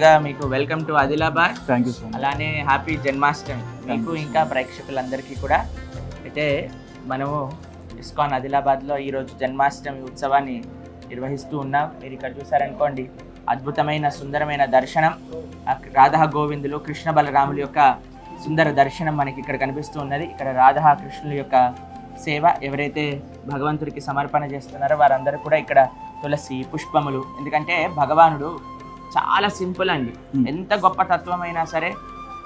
ముందుగా మీకు welcome to Adilabad thank you అలానే హ్యాపీ జన్మాష్టమి మీకు. ఇంకా ప్రేక్షకులందరికీ కూడా. అయితే మనము ఇస్కాన్ ఆదిలాబాద్లో ఈరోజు జన్మాష్టమి ఉత్సవాన్ని నిర్వహిస్తూ ఉన్నాం. మీరు ఇక్కడ చూసారనుకోండి అద్భుతమైన సుందరమైన దర్శనం. రాధా గోవిందులు కృష్ణ బలరాముల యొక్క సుందర దర్శనం మనకి ఇక్కడ కనిపిస్తూ ఉన్నది. ఇక్కడ రాధా కృష్ణుల యొక్క సేవ ఎవరైతే భగవంతుడికి సమర్పణ చేస్తున్నారో వారందరూ కూడా ఇక్కడ తులసి పుష్పములు. ఎందుకంటే భగవానుడు చాలా సింపుల్ అండి. ఎంత గొప్ప తత్వమైనా సరే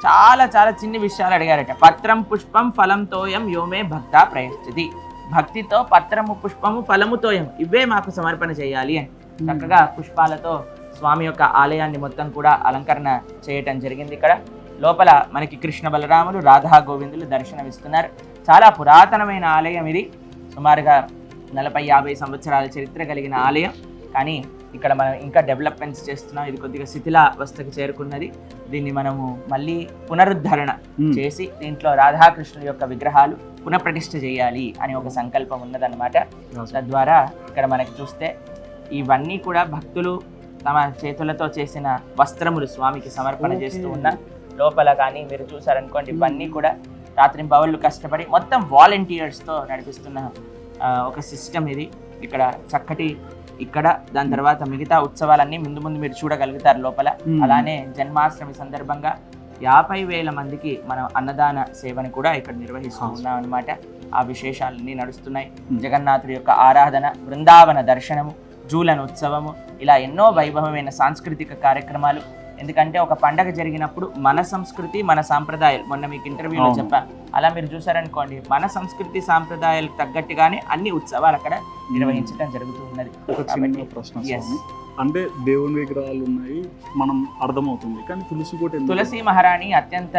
చాలా చాలా చిన్ని విషయాలు అడిగారట. పత్రం పుష్పం ఫలంతోయం యోమే భక్త ప్రయశ్చతి భక్తితో పత్రము పుష్పము ఫలముతోయం ఇవే మాకు సమర్పణ చేయాలి అని. చక్కగా పుష్పాలతో స్వామి యొక్క ఆలయాన్ని మొత్తం కూడా అలంకరణ చేయటం జరిగింది ఇక్కడ. లోపల మనకి కృష్ణ బలరాములు రాధా గోవిందులు దర్శనమిస్తున్నారు. చాలా పురాతనమైన ఆలయం ఇది. సుమారుగా నలభై యాభై సంవత్సరాల చరిత్ర కలిగిన ఆలయం. కానీ ఇక్కడ మనం ఇంకా డెవలప్మెంట్స్ చేస్తున్నాం. ఇది కొద్దిగా శిథిలావస్థకు చేరుకున్నది. దీన్ని మనము మళ్ళీ పునరుద్ధరణ. చేసి దీంట్లో రాధాకృష్ణుల యొక్క విగ్రహాలు పునఃప్రతిష్ఠ చేయాలి అని ఒక సంకల్పం ఉన్నదన్నమాట. తద్వారా ఇక్కడ మనకి చూస్తే ఇవన్నీ కూడా భక్తులు తమ చేతులతో చేసిన వస్త్రములు స్వామికి సమర్పణ. చేస్తూ ఉన్న లోపల కానీ మీరు చూసారనుకోండి ఇవన్నీ కూడా రాత్రింబవళ్ళు కష్టపడి మొత్తం వాలంటీర్స్తో నడిపిస్తున్న ఒక సిస్టమ్ ఇది. ఇక్కడ చక్కటి ఇక్కడ దాని తర్వాత మిగతా ఉత్సవాలన్నీ ముందు ముందు మీరు చూడగలుగుతారు లోపల. అలానే జన్మాష్టమి సందర్భంగా యాభై వేల మందికి మనం అన్నదాన సేవని కూడా ఇక్కడ నిర్వహిస్తూ ఉన్నాం అనమాట ఆ విశేషాలన్నీ నడుస్తున్నాయి. జగన్నాథుడి యొక్క ఆరాధన బృందావన దర్శనము జూలన్ ఉత్సవము ఇలా ఎన్నో వైభవమైన సాంస్కృతిక కార్యక్రమాలు ఎందుకంటే ఒక పండగ జరిగినప్పుడు మన సంస్కృతి మన సాంప్రదాయాలు మొన్న మీకు ఇంటర్వ్యూలో. చెప్పాను అలా మీరు చూసారనుకోండి మన సంస్కృతి సాంప్రదాయాలకు తగ్గట్టుగానే అన్ని ఉత్సవాలు అక్కడ నిర్వహించడం జరుగుతూ ఉన్నది ఒక చిన్న కాబట్టి- ప్రశ్న Yes. స్వామి అంటే దేవుని విగ్రహాలు ఉన్నాయి మనం అర్థమవుతుంది కానీ తులసి కూడా? తులసి మహారాణి అత్యంత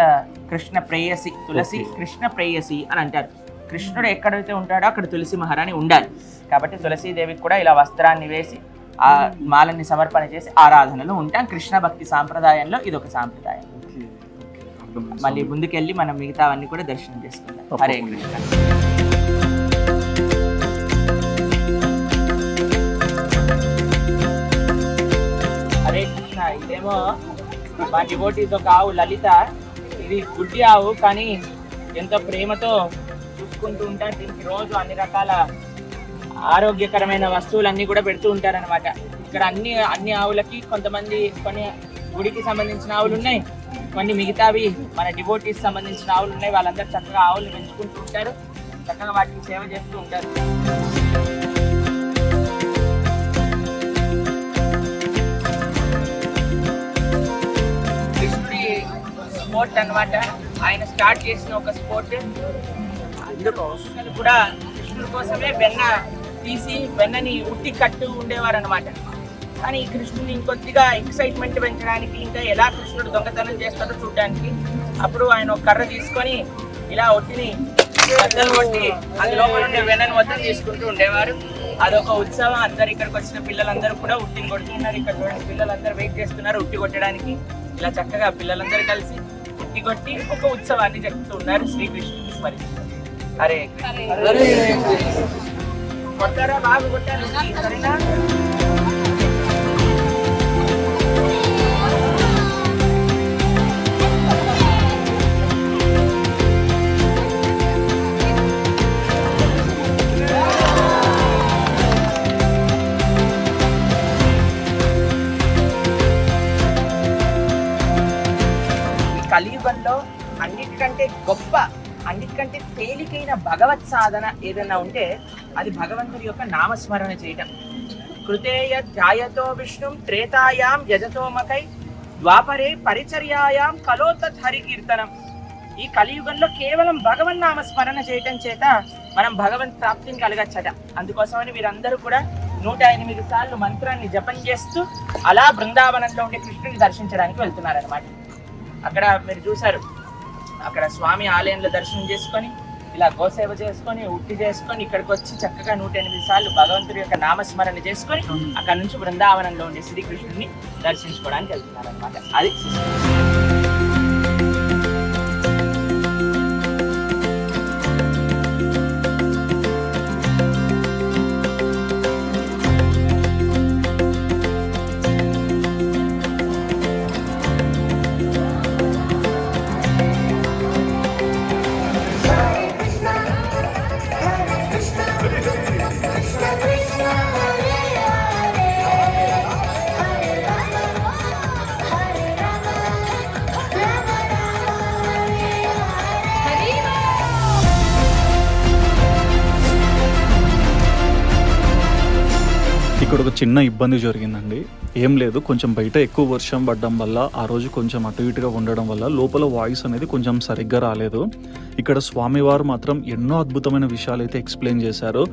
కృష్ణ ప్రేయసి తులసి. కృష్ణ ప్రేయసి అని అంటారు కృష్ణుడు ఎక్కడైతే ఉంటాడో అక్కడ తులసి మహారాణి ఉండాలి కాబట్టి తులసీదేవికి కూడా ఇలా వస్త్రాన్ని వేసి ఆ మాలని సమర్పణ చేసి ఆరాధనలు ఉంటాం కృష్ణ భక్తి సాంప్రదాయంలో ఇది ఒక సాంప్రదాయం మళ్ళీ. ముందుకెళ్ళి మనం మిగతావన్నీ కూడా దర్శనం చేసుకుందాం. హరే కృష్ణ. హరే కృష్ణ ఇదేమో మా డివోటీస్ ఒక ఆవు లలిత. ఇది గుడ్డి ఆవు కానీ ఎంతో ప్రేమతో చూసుకుంటూ ఉంటారు. దీనికి రోజు అన్ని రకాల ఆరోగ్యకరమైన వస్తువులన్నీ కూడా పెడుతూ ఉంటారన్నమాట. ఇక్కడ అన్ని అన్ని ఆవులకి కొంతమంది కొన్ని గుడికి సంబంధించిన ఆవులు ఉన్నాయి కొన్ని మిగతావి మన డివోటీస్ సంబంధించిన ఆవులు ఉన్నాయి వాళ్ళందరూ చక్కగా ఆవులు పెంచుకుంటూ ఉంటారు చక్కగా వాటికి సేవ చేస్తూ ఉంటారు. కృష్ణుడి స్పోర్ట్ అన్నమాట. ఆయన స్టార్ట్ చేసిన ఒక స్పోర్ట్. కూడా కృష్ణుడి కోసమే వెన్న తీసి వెన్నని ఉట్టి కట్టు ఉండేవారనమాట కానీ ఈ కృష్ణుని ఇంకొద్దిగా ఎక్సైట్మెంట్ పెంచడానికి ఇంకా ఎలా కృష్ణుడు దొంగతనం చేస్తాడో చూడడానికి అప్పుడు ఆయన ఒక కర్ర తీసుకొని ఇలా ఒట్టిని బద్దలు కొట్టి అందులో ఉండే వెన్నను మొత్తం తీసుకుంటూ ఉండేవారు. అదొక ఉత్సవం. అందరు ఇక్కడికి వచ్చిన పిల్లలందరూ కూడా ఉట్టిని కొడుతున్నారు ఇక్కడ చూడండి పిల్లలందరూ వెయిట్ చేస్తున్నారు ఉట్టి కొట్టడానికి. ఇలా చక్కగా పిల్లలందరూ కలిసి ఉట్టి కొట్టి ఒక ఉత్సవాన్ని జరుపుతూ ఉన్నారు శ్రీకృష్ణుని స్మరిస్తూ హరే కొట్టారా? బాగా కొట్టారు? సరేనా? కలియుగంలో అన్నిటికంటే గొప్ప అన్నిటికంటే తేలికైన భగవత్ సాధన ఏదైనా ఉంటే అది భగవంతుడి యొక్క నామస్మరణ చేయటం. కృతేయ ధ్యాయతో విష్ణుం త్రేతాయాం యజతోమకై ద్వాపరే పరిచర్యాయాం కలోతత్ హరికీర్తనం ఈ కలియుగంలో కేవలం భగవన్ నామ స్మరణ చేయటం చేత మనం భగవంత్ ప్రాప్తిని కలగచ్చట. అందుకోసమని వీరందరూ కూడా నూట ఎనిమిది సార్లు మంత్రాన్ని జపం చేస్తూ అలా బృందావనంలో ఉండే కృష్ణుని దర్శించడానికి వెళ్తున్నారనమాట అక్కడ మీరు చూసారు అక్కడ స్వామి ఆలయంలో దర్శనం చేసుకొని ఇలా గోసేవ చేసుకొని ఉట్టి చేసుకొని ఇక్కడికి వచ్చి చక్కగా నూట ఎనిమిది సార్లు భగవంతుడి యొక్క నామస్మరణ చేసుకొని అక్కడ నుంచి బృందావనంలో ఉండే శ్రీకృష్ణుని దర్శించుకోవడానికి వెళ్తున్నారు అనమాట అది ఇక్కడ ఒక చిన్న ఇబ్బంది జరిగిందండి. ఏం లేదు కొంచెం బయట ఎక్కువ వర్షం పడడం వల్ల ఆ రోజు కొంచెం అటు ఇటుగా ఉండడం వల్ల లోపల వాయిస్ అనేది కొంచెం సరిగ్గా రాలేదు. ఇక్కడ స్వామివారు మాత్రం ఎన్నో అద్భుతమైన విషయాలు అయితే ఎక్స్ప్లెయిన్ చేశారు.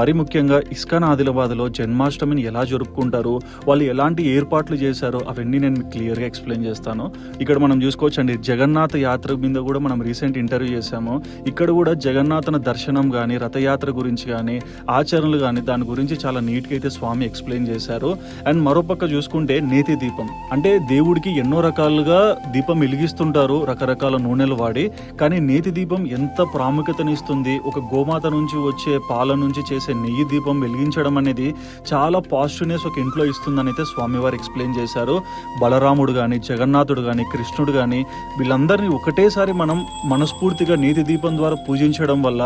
మరి ముఖ్యంగా ఇస్కాన్ ఆదిలాబాద్లో జన్మాష్టమిని ఎలా జరుపుకుంటారు వాళ్ళు ఎలాంటి ఏర్పాట్లు చేశారో అవన్నీ నేను క్లియర్గా ఎక్స్ప్లెయిన్ చేస్తాను. ఇక్కడ మనం చూసుకోవచ్చండి జగన్నాథ యాత్ర మీద కూడా మనం రీసెంట్ ఇంటర్వ్యూ చేశాము. ఇక్కడ కూడా జగన్నాథన దర్శనం కానీ రథయాత్ర గురించి కానీ ఆచరణలు కానీ దాని గురించి చాలా నీట్గా అయితే స్వామి ఎక్స్ప్లెయిన్ చేశారు. అండ్ మరోపక్క చూసుకుంటే నేతి దీపం. అంటే దేవుడికి ఎన్నో రకాలుగా దీపం వెలిగిస్తుంటారు రకరకాల నూనెలు వాడి. కానీ నేతి దీపం ఎంత ప్రాముఖ్యతనిస్తుంది. ఒక గోమాత నుంచి వచ్చే పాల నుంచి చేసే నెయ్యి దీపం వెలిగించడం అనేది చాలా పాజిటివ్నెస్ ఒక ఇంట్లో ఇస్తుందని అయితే స్వామివారు ఎక్స్ప్లెయిన్ చేశారు. బలరాముడు కానీ జగన్నాథుడు కానీ కృష్ణుడు కానీ వీళ్ళందరినీ ఒకటేసారి మనం మనస్ఫూర్తిగా నీతి దీపం ద్వారా పూజించడం వల్ల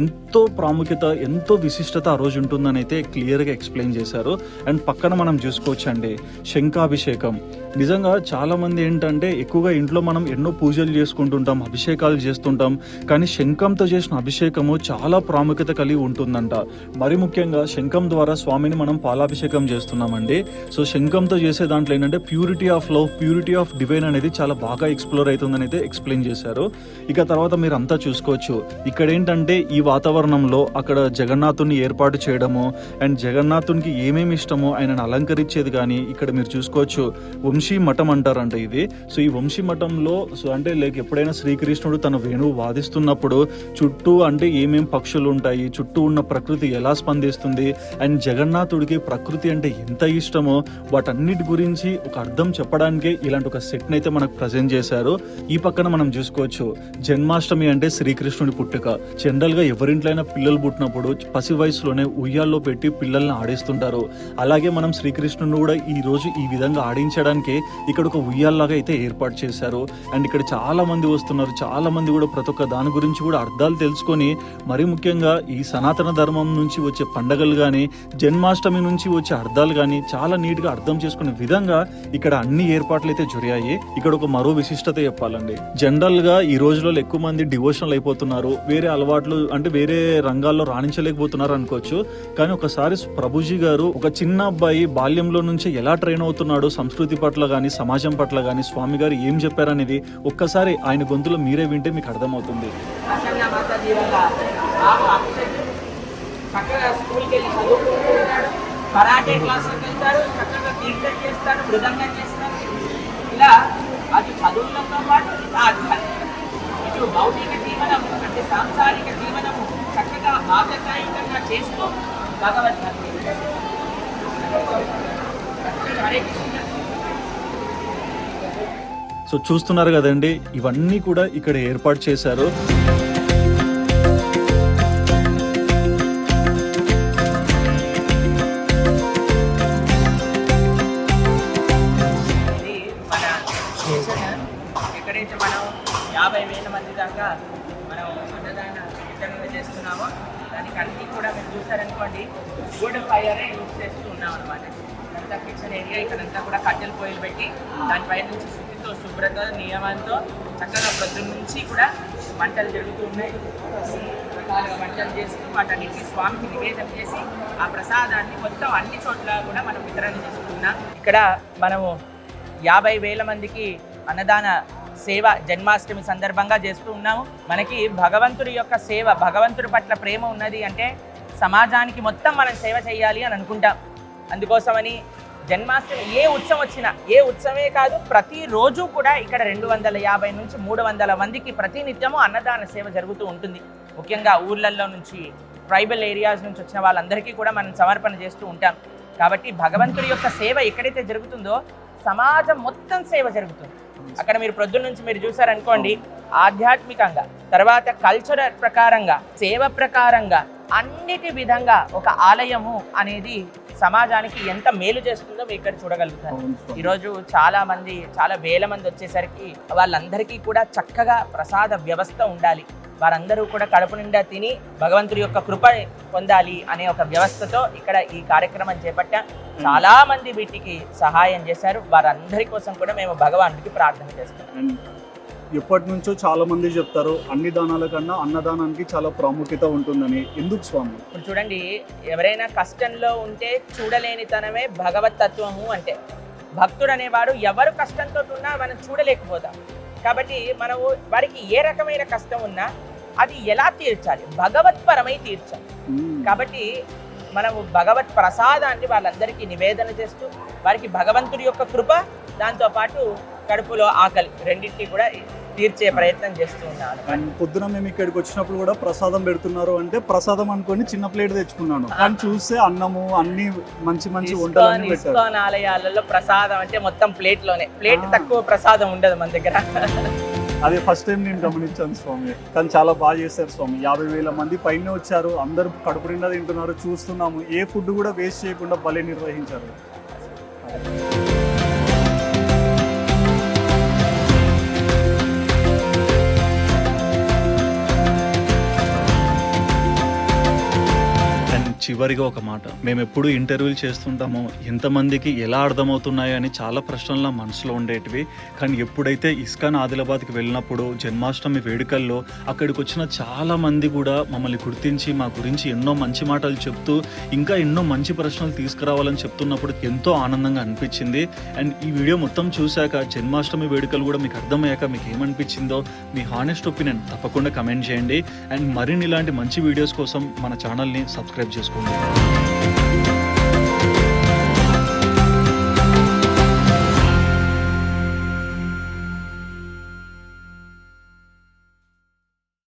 ఎంతో ప్రాముఖ్యత ఎంతో విశిష్టత ఆ రోజు ఉంటుందని అయితే క్లియర్గా ఎక్స్ప్లెయిన్ చేశారు. అండ్ పక్కన మనం చూసుకోవచ్చు అండి శంఖాభిషేకం. నిజంగా చాలా మంది ఏంటంటే ఎక్కువగా ఇంట్లో మనం ఎన్నో పూజలు చేసుకుంటుంటాం అభిషేకాలు చేస్తుంటాం కానీ శంఖంతో చేసిన అభిషేకము చాలా ప్రాముఖ్యత కలిగి ఉంటుందంట. మరి ముఖ్యంగా శంఖం ద్వారా స్వామిని మనం పాలాభిషేకం చేస్తున్నామండి. సో శంఖంతో చేసే దాంట్లో ఏంటంటే purity of love purity of divine అనేది చాలా బాగా ఎక్స్ప్లోర్ అవుతుందని అయితే ఎక్స్ప్లెయిన్ చేశారు. ఇక తర్వాత మీరు అంతా చూసుకోవచ్చు. ఇక్కడ ఏంటంటే ఈ వాతావరణంలో అక్కడ జగన్నాథుని ఏర్పాటు చేయడము అండ్ జగన్నాథునికి ఏమేమి ఇష్టమో ఆయనను అలంకరించేది కానీ ఇక్కడ మీరు చూసుకోవచ్చు వంశీ మఠం అంటారంట ఇది. సో ఈ వంశీ మఠంలో సో అంటే లైక్ ఎప్పుడైనా శ్రీకృష్ణుడు తన వేణువు వాదిస్తున్నప్పుడు చుట్టూ అంటే ఏమేం పక్షులు ఉంటాయి చుట్టూ ఉన్న ప్రకృతి ఎలా స్పందిస్తుంది అండ్ జగన్నాథుడికి ప్రకృతి అంటే ఎంత ఇష్టమో వాటన్నిటి గురించి ఒక అర్థం చెప్పడానికే ఇలాంటి ఒక సెట్ని అయితే మనకు ప్రజెంట్ చేశారు. ఈ పక్కన మనం చూసుకోవచ్చు జన్మాష్టమి అంటే శ్రీకృష్ణుడి పుట్టుక. జనరల్గా ఎవరింట్లైనా పిల్లలు పుట్టినప్పుడు పసి వయసులోనే ఉయ్యాల్లో పెట్టి పిల్లల్ని ఆడిస్తుంటారు. అలాగే మనం శ్రీకృష్ణుని కూడా ఈ రోజు ఈ విధంగా ఆడించడానికి ఇక్కడ ఒక ఉయ్యాల్లాగా అయితే ఏర్పాటు చేశారు. అండ్ ఇక్కడ చాలా మంది వస్తున్నారు. చాలా మంది కూడా ప్రతి ఒక్క దాని గురించి కూడా అర్థాలు తెలుసుకొని మరి ముఖ్యంగా ఈ సనాతన ధర్మం నుంచి వచ్చే పండగలు కానీ జన్మాష్టమి నుంచి వచ్చే అర్థాలు కానీ చాలా నీట్గా అర్థం చేసుకునే విధంగా ఇక్కడ అన్ని ఏర్పాట్లు అయితే జరిగాయి. ఇక్కడ ఒక మరో విశిష్టత చెప్పాలండి. జనరల్గా ఈ రోజులలో ఎక్కువ మంది డివోషనల్ అయిపోతున్నారు. వేరే అలవాట్లు అంటే వేరే రంగాల్లో రాణించలేకపోతున్నారు అనుకోవచ్చు. కానీ ఒకసారి ప్రభుజీ గారు ఒక చిన్న అబ్బాయి బాల్యంలో నుంచి ఎలా ట్రైన్ అవుతున్నాడో సంస్కృతి పట్ల కానీ సమాజం పట్ల కానీ స్వామి గారు ఏం చెప్పారనేది ఒక్కసారి ఆయన గొంతులో మీరే వింటే మీకు అర్థమవుతుంది. కరాటే క్లాసులకు వెళ్తారు చక్కగా మృదంగం ఇలా అది చదువులతో పాటు ఇటు భౌతిక జీవనము అంటే సాంసారిక జీవనము చక్కగా ఆధ్యాత్మికంగా చేస్తూ భగవద్గీత సో చూస్తున్నారు కదండి ఇవన్నీ కూడా ఇక్కడ ఏర్పాటు చేశారు. దానికి కూడా మీరు చూసారనుకోండి వుడ్ ఫైరే యూజ్ చేస్తూ ఉన్నాం అనమాట అంతా కిచెన్ ఏరియా ఇక్కడంతా కూడా కట్టెల పొయ్యిలు పెట్టి దానిపై నుంచి శుద్ధితో శుభ్రత నియమంతో చక్కగా ప్రొద్దున నుంచి కూడా వంటలు జరుగుతూ ఉన్నాయి. రకాలుగా వంటలు చేస్తూ వాటన్నిటిని స్వామికి నివేదన చేసి ఆ ప్రసాదాన్ని మొత్తం అన్ని చోట్ల కూడా మనం వితరణ చేస్తున్నాం ఇక్కడ మనము యాభై వేల మందికి అన్నదాన సేవ జన్మాష్టమి సందర్భంగా చేస్తూ ఉన్నాము. మనకి భగవంతుడి యొక్క సేవ భగవంతుడి పట్ల ప్రేమ ఉన్నది అంటే సమాజానికి మొత్తం మనం సేవ చేయాలి అని అనుకుంటాం. అందుకోసమని జన్మాష్టమి ఏ ఉత్సవం వచ్చినా ఏ ఉత్సవమే కాదు ప్రతిరోజు కూడా ఇక్కడ రెండు వందల యాభై నుంచి మూడు వందల మందికి ప్రతినిత్యము అన్నదాన సేవ జరుగుతూ ఉంటుంది. ముఖ్యంగా ఊర్లల్లో నుంచి ట్రైబల్ ఏరియాస్ నుంచి వచ్చిన వాళ్ళందరికీ కూడా మనం సమర్పణ చేస్తూ ఉంటాం. కాబట్టి భగవంతుడి యొక్క సేవ ఎక్కడైతే జరుగుతుందో సమాజం మొత్తం సేవ జరుగుతుంది. అక్కడ మీరు ప్రొద్దున నుంచి మీరు చూసారనుకోండి ఆధ్యాత్మికంగా తర్వాత కల్చరల్ ప్రకారంగా సేవ ప్రకారంగా అన్నిటి విధంగా ఒక ఆలయము అనేది సమాజానికి ఎంత మేలు చేస్తుందో మీరు ఇక్కడ చూడగలుగుతారు. ఈరోజు చాలా మంది చాలా వేల మంది వచ్చేసరికి వాళ్ళందరికీ కూడా చక్కగా ప్రసాద వ్యవస్థ ఉండాలి. వారందరూ కూడా కడుపు నిండా తిని భగవంతుడి యొక్క కృప పొందాలి అనే ఒక వ్యవస్థతో ఇక్కడ ఈ కార్యక్రమం చేపట్టాం. చాలా మంది వీటికి సహాయం చేశారు. వారందరి కోసం కూడా మేము భగవానుడికి ప్రార్థన చేస్తున్నాం. ఎప్పటి నుంచో చాలా మంది చెప్తారు అన్ని దానాల కన్నా అన్నదానానికి చాలా ప్రాముఖ్యత ఉంటుందని. ఎందుకు స్వామి? ఇప్పుడు చూడండి ఎవరైనా కష్టంలో ఉంటే చూడలేనితనమే భగవత్ తత్వము అంటే. భక్తుడు అనేవాడు ఎవరు కష్టంతో ఉన్నా మనం చూడలేకపోతాం. కాబట్టి మనము వారికి ఏ రకమైన కష్టం ఉన్నా అది ఎలా తీర్చాలి భగవత్పరమై తీర్చాలి. కాబట్టి మనము భగవత్ ప్రసాదాన్ని వాళ్ళందరికీ నివేదన చేస్తూ వారికి భగవంతుడి యొక్క కృప దాంతోపాటు కడుపులో ఆకలి రెండింటినీ కూడా తీర్చే ప్రయత్నం చేస్తూ ఉన్నాను. అండ్ పొద్దున మేము ఇక్కడికి వచ్చినప్పుడు కూడా ప్రసాదం పెడుతున్నారు అంటే ప్రసాదం అనుకొని చిన్న ప్లేట్ తెచ్చుకున్నాను. కానీ చూస్తే అన్నము అన్ని మంచి మంచి వంటలు ఇస్కాన్ ఆలయాలలో ప్రసాదం అంటే మొత్తం ప్లేట్లోనే ప్లేట్. తక్కువ ప్రసాదం ఉండదు మన దగ్గర. అదే ఫస్ట్ టైం నేను గమనించాను స్వామి. కానీ చాలా బాగా చేశారు స్వామి. యాభై వేల మంది పైన వచ్చారు. అందరూ కడుపు నిండా తింటున్నారు చూస్తున్నాము. ఏ ఫుడ్ కూడా వేస్ట్ చేయకుండా భలే నిర్వహించారు. చివరిగా ఒక మాట. మేము ఎప్పుడు ఇంటర్వ్యూలు చేస్తుంటామో ఎంతమందికి ఎలా అర్థమవుతున్నాయో అని చాలా ప్రశ్నలు నా మనసులో ఉండేటివి. కానీ ఎప్పుడైతే ఇస్కాన్ ఆదిలాబాద్కి వెళ్ళినప్పుడు జన్మాష్టమి వేడుకల్లో అక్కడికి వచ్చిన చాలా మంది కూడా మమ్మల్ని గుర్తించి మా గురించి ఎన్నో మంచి మాటలు చెప్తూ ఇంకా ఎన్నో మంచి ప్రశ్నలు తీసుకురావాలని చెప్తున్నప్పుడు ఎంతో ఆనందంగా అనిపించింది. అండ్ ఈ వీడియో మొత్తం చూశాక జన్మాష్టమి వేడుకలు కూడా మీకు అర్థమయ్యాక మీకు ఏమనిపించిందో మీ హానెస్ట్ ఒపీనియన్ తప్పకుండా కమెంట్ చేయండి. అండ్ మరిన్ని ఇలాంటి మంచి వీడియోస్ కోసం మన ఛానల్ని సబ్స్క్రైబ్ చేసుకోండి. Bye.